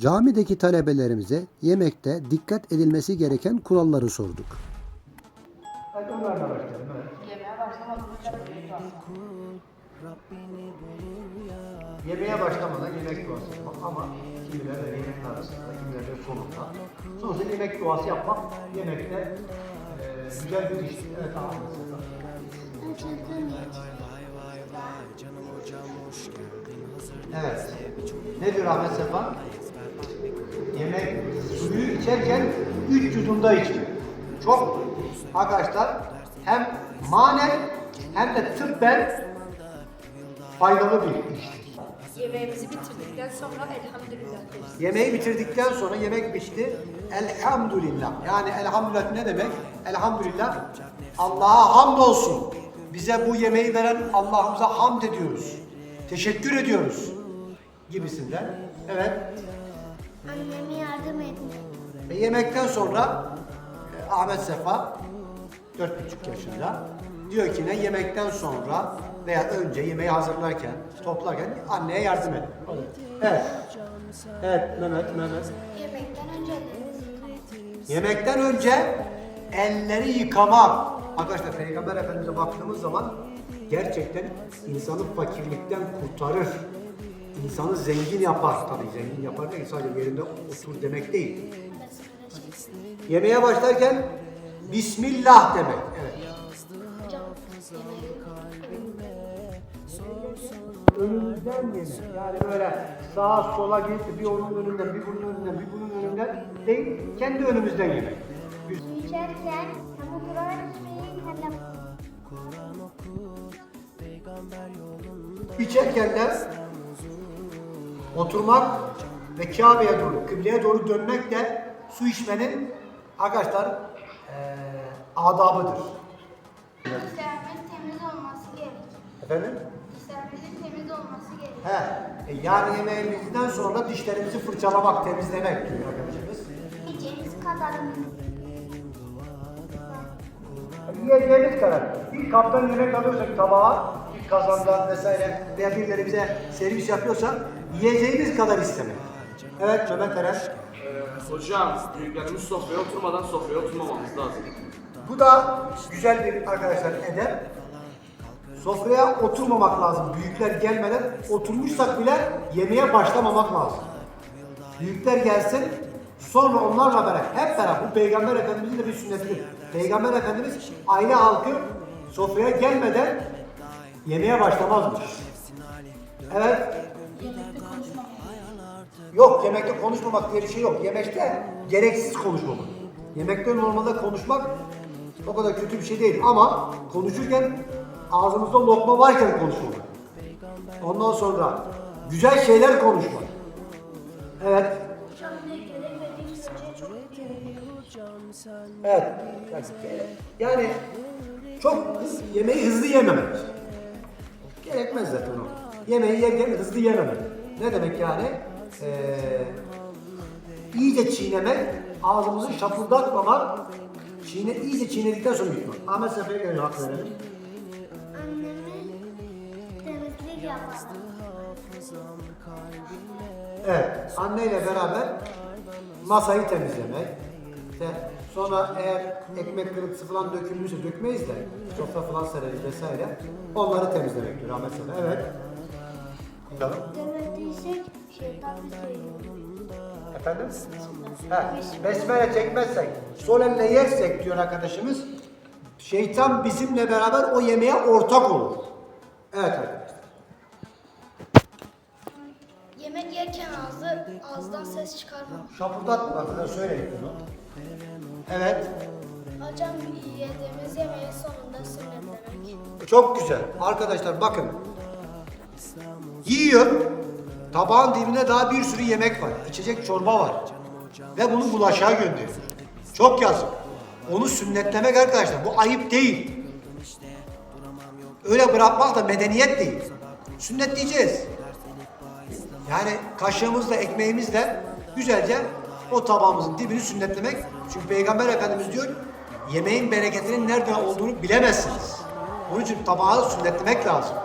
Camideki talebelerimize yemekte dikkat edilmesi gereken kuralları sorduk. Yemeğe başlamadan yemek duası yapmak ama kimileri de yemeğin arasında, kimileri de sonunda. Sonuçta yemek duası yapmak yemekte e, güzel bir iş. Evet abi. Evet. Ne diyor Ahmet Sefa? Yemek suyu içerken üç yudumda içmek. Çok arkadaşlar hem manen hem de tıbben faydalı bir iş. Yemeğimizi bitirdikten sonra elhamdülillah deriz. Yemeği bitirdikten sonra yemek bitti. Elhamdülillah. Yani elhamdülillah ne demek? Elhamdülillah Allah'a hamdolsun. Bize bu yemeği veren Allah'ımıza hamd ediyoruz. Teşekkür ediyoruz. Gibisinden. Evet. Anneme yardım etmek. Ve yemekten sonra e, Ahmet Sefa 4,5 yaşında diyor ki ne yemekten sonra veya önce yemeği hazırlarken, toplarken anneye yardım edin. Evet. Evet Mehmet, Mehmet. Yemekten önce Yemekten önce elleri yıkamak. Arkadaşlar Peygamber Efendimiz'e baktığımız zaman gerçekten insanı fakirlikten kurtarır. İnsanı zengin yapar. Tabii zengin yapar değil sadece yerinde otur demek değil. Yemeğe başlarken Bismillah demek. Evet. Önümüzden yemek. Yani böyle sağa sola gidip bir onun önünden, bir bunun önünden, bir bunun önünden değil, kendi önümüzden yemek. içerken hem oturarak içmeyi hem de İçerken de oturmak ve Kabe'ye doğru, kıbleye doğru dönmek de su içmenin arkadaşlar eee adabıdır. dişlerimin temiz olması gerek. Efendim? Dişlerimizin temiz olması gerek. He. E, yani yemeğimizden sonra dişlerimizi fırçalamak, temizlemek diyor arkadaşımız. Yiyeceğimiz kadarını. Yiyeceğimiz kadar. Bir kaptan yemek alıyorsak tabağa, bir kazandan vesaire veya birileri bize servis yapıyorsa yiyeceğimiz kadar istemek. Evet Mehmet Eren. Ee, hocam, büyüklerimiz sofraya oturmadan sofraya oturmamamız lazım. Bu da güzel bir arkadaşlar edep. Sofraya oturmamak lazım. Büyükler gelmeden oturmuşsak bile yemeğe başlamamak lazım. Büyükler gelsin sonra onlarla beraber hep beraber bu peygamber efendimizin de bir sünnetidir. Peygamber efendimiz aile halkı sofraya gelmeden yemeğe başlamazmış. Evet. Yok yemekte konuşmamak diye bir şey yok. Yemekte gereksiz konuşmamak. Yemekte normalde konuşmak o kadar kötü bir şey değil ama konuşurken ağzımızda lokma varken konuşmamak. Ondan sonra güzel şeyler konuşmak. Evet. Evet. Yani çok yemeği hızlı yememek. Gerekmez zaten o. Yemeği yerken hızlı yememek. Ne demek yani? Ee, iyice çiğnemek, ağzımızı şapırdatmamak, çiğne, iyice çiğnedikten sonra yutmak. Ahmet Sefa'ya göre hak verelim. Evet, anneyle beraber masayı temizlemek. İşte sonra eğer ekmek kırıntısı falan dökülmüşse dökmeyiz de sofra falan sereriz vesaire. Onları temizlemek diyor Ahmet. Evet. Bakalım. Bizi Efendim? Ha, besmele çekmezsek, sol elle yersek diyor arkadaşımız, şeytan bizimle beraber o yemeğe ortak olur. Evet arkadaşlar. Yemek yerken ağzı, ağızdan ses çıkarmamak. Şapurdatma arkadaşlar söyledik bunu. Evet. Hocam yediğimiz yemeğin sonunda sünnetlemek. Çok güzel. Arkadaşlar bakın. Yiyor. Tabağın dibinde daha bir sürü yemek var. İçecek çorba var. Ve bunu bulaşığa gönderiyor. Çok yazık. Onu sünnetlemek arkadaşlar. Bu ayıp değil. Öyle bırakmak da medeniyet değil. Sünnetleyeceğiz. Yani kaşığımızla, ekmeğimizle güzelce o tabağımızın dibini sünnetlemek. Çünkü Peygamber Efendimiz diyor, yemeğin bereketinin nerede olduğunu bilemezsiniz. Onun için tabağı sünnetlemek lazım.